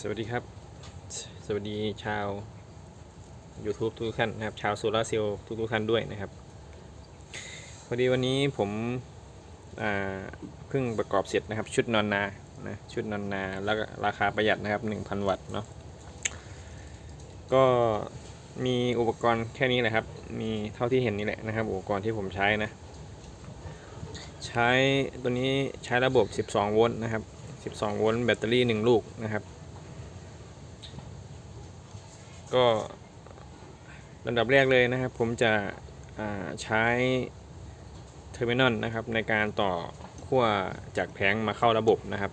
สวัสดีครับ สวัสดีชาว YouTube ทุกท่านนะครับ ชาวโซลาร์เซลล์ทุกท่านด้วยนะครับ พอดีวันนี้ผมเพิ่งประกอบเสร็จนะครับ ชุดนอนนานะชุดนอนนาแล้วราคาประหยัดนะครับ 1,000 วัตต์เนาะก็มีอุปกรณ์แค่นี้แหละครับ มีเท่าที่เห็นนี่แหละนะครับ อุปกรณ์ที่ผมใช้นะ ใช้ตัวนี้ใช้ระบบ 12 โวลต์นะครับ 12 โวลต์แบตเตอรี่ 1 ลูกนะครับ ก็ลำดับแรกเลยนะครับ ผมจะใช้เทอร์มินอลนะครับ ในการต่อขั้วจากแผงมาเข้าระบบนะครับ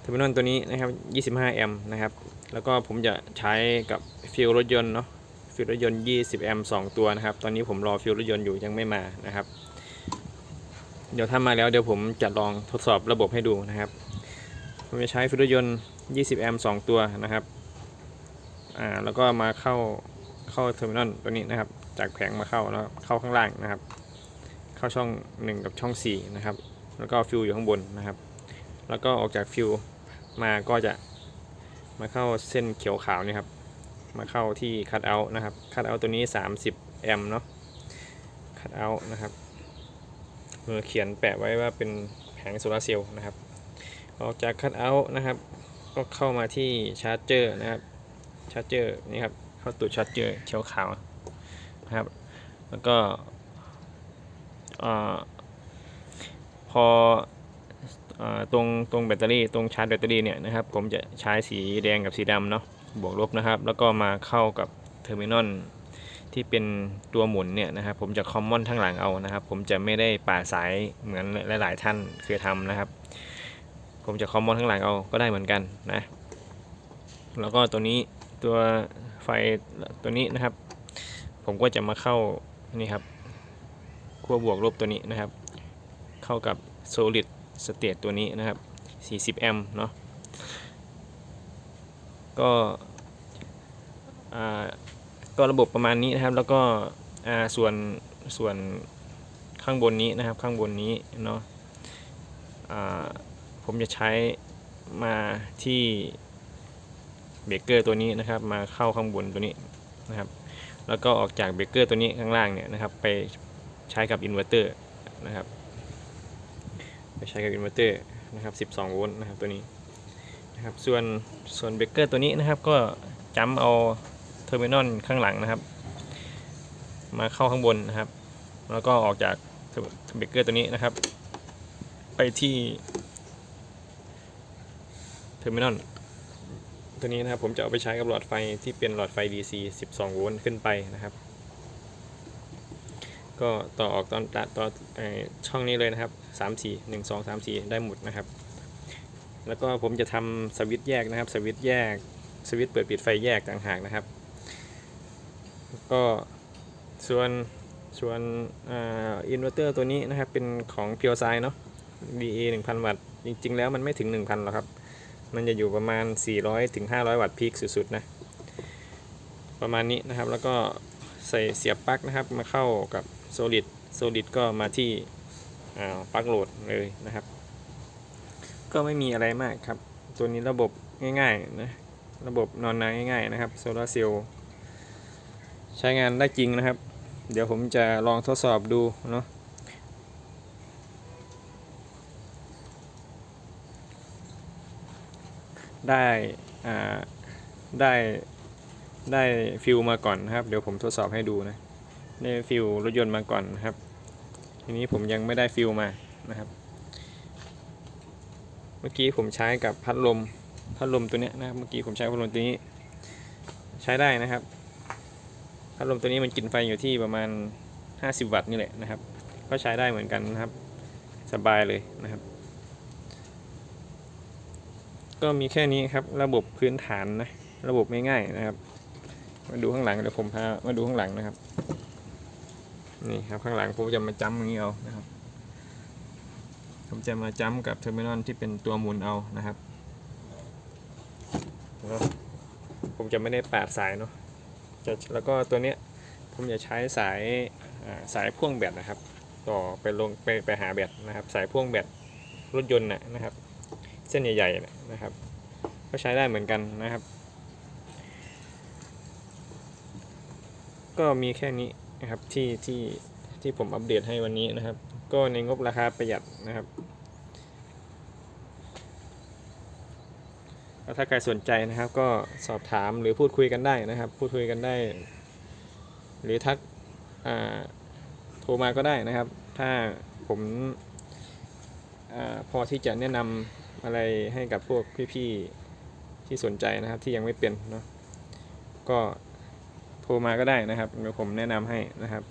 เทอร์มินอลตัวนี้นะครับ 25 แอมป์นะครับ แล้วก็ผมจะใช้กับฟิลรถยนต์เนาะฟิลรถยนต์ 20 แอมป์2ตัวนะครับ ตอนนี้ผมรอฟิลรถยนต์อยู่ยังไม่มานะครับ เดี๋ยวถ้ามาแล้วเดี๋ยวผมจะลองทดสอบระบบให้ดูนะครับ ผมจะใช้ฟิลรถยนต์ 20 แอมป์2ตัวนะครับ อ่าแล้วก็มาเข้าเข้าเทอร์มินอลตัวนี้นะครับ จากแผงมาเข้าแล้วเข้าข้างล่างนะครับ เข้าช่อง 1 กับช่อง 4 นะครับ แล้วก็ฟิวอยู่ข้างบนนะครับ แล้วก็ออกจากฟิวมาก็จะมาเข้าเส้นเขียวขาวนี่ครับ มาเข้าที่คัตเอาท์นะครับ คัตเอาท์ตัวนี้ 30 แอมป์เนาะ คัตเอาท์นะครับเออเขียนแปะไว้ว่าเป็นแผงโซลาร์เซลล์นะครับ ออกจากคัตเอาท์นะครับ ก็เข้ามาที่ชาร์จเจอร์นะครับ ชาร์จเจอร์นี่ครับเข้าตัวชาร์จเจอร์เขียวขาวนะครับ แล้วก็พออตรงตรงแบตเตอรี่ตรงชาร์จแบตเตอรี่เนี่ยนะครับผมจะใช้สีแดงกับสีดำเนาะบวกลบนะครับ แล้วก็มาเข้ากับเทอร์มินอลที่เป็นตัวหมุนเนี่ยนะครับ ผมจะคอมมอนทั้งหลังเอานะครับ ผมจะไม่ได้ป่าสายเหมือนหลาย ๆ ท่านเคยทำนะครับ ผมจะคอมมอนทั้งหลังเอาก็ได้เหมือนกันนะ แล้วก็ตัวนี้ ตัวไฟตัวนี้นะครับ ผมก็จะมาเข้านี่ครับขั้วบวกลบตัวนี้นะครับ เข้ากับ solid state ตัวนี้นะครับ 40 แอมป์เนาะก็ก็ระบบประมาณนี้นะครับ แล้วก็ส่วนส่วนข้างบนนี้นะครับ ข้างบนนี้เนาะผมจะใช้มาที่ เบรกเกอร์ตัวนี้นะครับมาเข้าข้างบนตัวนี้นะครับ แล้วก็ออกจากเบรกเกอร์ตัวนี้ข้างล่างเนี่ยนะครับ ไปใช้กับอินเวอร์เตอร์นะครับ ไปใช้กับอินเวอร์เตอร์นะครับ 12 โวลต์นะครับตัวนี้นะครับ ส่วนส่วนเบรกเกอร์ตัวนี้นะครับ ก็จำเอาเทอร์มินอลข้างหลังนะครับ มาเข้าข้างบนนะครับ แล้วก็ออกจากเบรกเกอร์ตัวนี้นะครับ ไปที่เทอร์มินอล ตัวนี้นะครับผมจะเอาไปใช้กับหลอดไฟที่เป็นหลอดไฟ DC 12 โวลต์ขึ้นไปนะครับ ก็ต่อออกตอนตัดต่อช่องนี้เลยนะครับ 3 4 1 2 3 4 ได้หมดนะครับ แล้วก็ผมจะทำสวิตช์แยกนะครับ สวิตช์แยก สวิตช์เปิดปิดไฟแยกต่างหากนะครับ ก็ส่วนส่วนอินเวอร์เตอร์ตัวนี้นะครับเป็นของเพียวไซเนาะ DA 1000 วัตต์ จริง ๆ แล้วมันไม่ถึง 1,000หรอกครับ มันจะอยู่ประมาณ 400ถึง500วัตต์พีคสุดๆนะ ประมาณนี้นะครับ แล้วก็ใส่เสียบปลั๊กนะครับ มาเข้ากับ Solid Solid ก็มาที่อ่าปลั๊กโหลดเลยนะครับ ก็ไม่มีอะไรมากครับ ตัวนี้ระบบง่ายๆนะ ระบบนอนนาง่ายๆนะครับโซลาร์เซลล์ใช้งานได้จริงนะครับ เดี๋ยวผมจะลองทดสอบดูเนาะ ได้ได้ได้ฟิลมาก่อนนะครับ เดี๋ยวผมทดสอบให้ดูนะได้ฟิลรถยนต์มาก่อนนะครับ ทีนี้ผมยังไม่ได้ฟิลมานะครับ เมื่อกี้ผมใช้กับพัดลมพัดลมตัวนี้นะครับเมื่อกี้ผมใช้พัดลมตัวนี้ ใช้ได้นะครับ พัดลมตัวนี้มันกินไฟอยู่ที่ประมาณ 50 วัตต์นี่แหละนะครับ ก็ใช้ได้เหมือนกันนะครับ สบายเลยนะครับ ก็มีแค่นี้ครับ ระบบพื้นฐานนะ ระบบง่ายๆนะครับ มาดูข้างหลังเดี๋ยวผมพามาดูข้างหลังนะครับ นี่ครับข้างหลังผมจะมาจ้ำอย่างนี้เอานะครับ ผมจะมาจ้ำกับเทอร์มินอลที่เป็นตัวหมุนเอานะครับแล้วผมจะไม่ได้ปาดสายเนาะจะแล้วก็ตัวเนี้ยผมจะใช้สายสายพ่วงแบตนะครับ ต่อไปลงไปไปหาแบตนะครับ สายพ่วงแบตรถยนต์นะนะครับ เส้นใหญ่ๆนะครับ ก็ใช้ได้เหมือนกันนะครับ ก็มีแค่นี้นะครับที่ที่ที่ผมอัปเดตให้วันนี้นะครับ ก็ในงบราคาประหยัดนะครับถ้าใครสนใจนะครับก็สอบถามหรือพูดคุยกันได้นะครับ พูดคุยกันได้ หรือทักโทรมาก็ได้นะครับ ถ้าผมอาพอที่จะแนะนำ อะไรให้กับพวกพี่ๆที่สนใจนะครับที่ยังไม่เป็นเนาะก็โทรมาก็ได้นะครับเดี๋ยวผมแนะนำให้นะครับ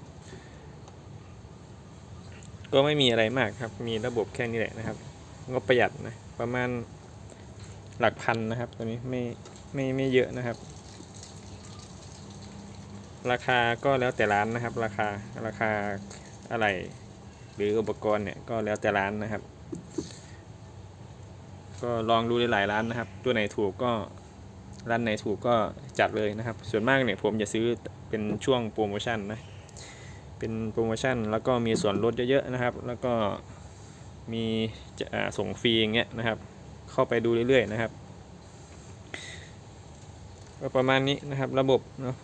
ก็ไม่มีอะไรมากครับ มีระบบแค่นี้แหละนะครับงบประหยัดนะประมาณหลักพันนะครับ ตัวนี้ไม่ไม่ไม่เยอะนะครับ ราคาก็แล้วแต่ร้านนะครับ ราคาราคาอะไรหรืออุปกรณ์เนี่ยก็แล้วแต่ร้านนะครับ ก็ลองดูหลายร้านนะครับ ตัวไหนถูกก็ร้านไหนถูกก็จัดเลยนะครับ ส่วนมากเนี่ยผมจะซื้อเป็นช่วงโปรโมชั่นนะเป็นโปรโมชั่นแล้วก็มีส่วนลดเยอะๆนะครับ แล้วก็มีจะส่งฟรีอย่างเงี้ยนะครับ เข้าไปดูเรื่อยๆนะครับก็ประมาณนี้นะครับระบบเนาะ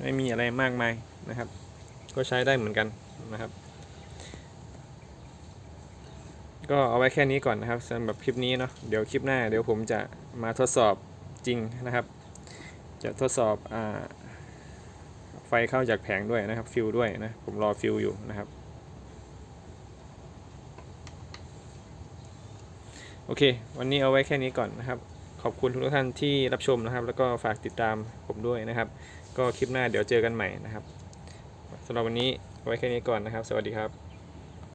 ไม่มีอะไรมากมายนะครับ ก็ใช้ได้เหมือนกันนะครับ ก็เอาไว้แค่นี้ก่อนนะครับสำหรับคลิปนี้เนาะเดี๋ยวคลิปหน้าเดี๋ยวผมจะมาทดสอบจริงนะครับ จะทดสอบอไฟเข้าจากแผงด้วยนะครับฟิลด้วยนะผมรอฟิลอยู่นะครับโอเค วันนี้เอาไว้แค่นี้ก่อนนะครับ ขอบคุณทุกท่านที่รับชมนะครับ แล้วก็ฝากติดตามผมด้วยนะครับ ก็คลิปหน้าเดี๋ยวเจอกันใหม่นะครับสำหรับวันนี้เอาไว้แค่นี้ก่อนนะครับ สวัสดีครับ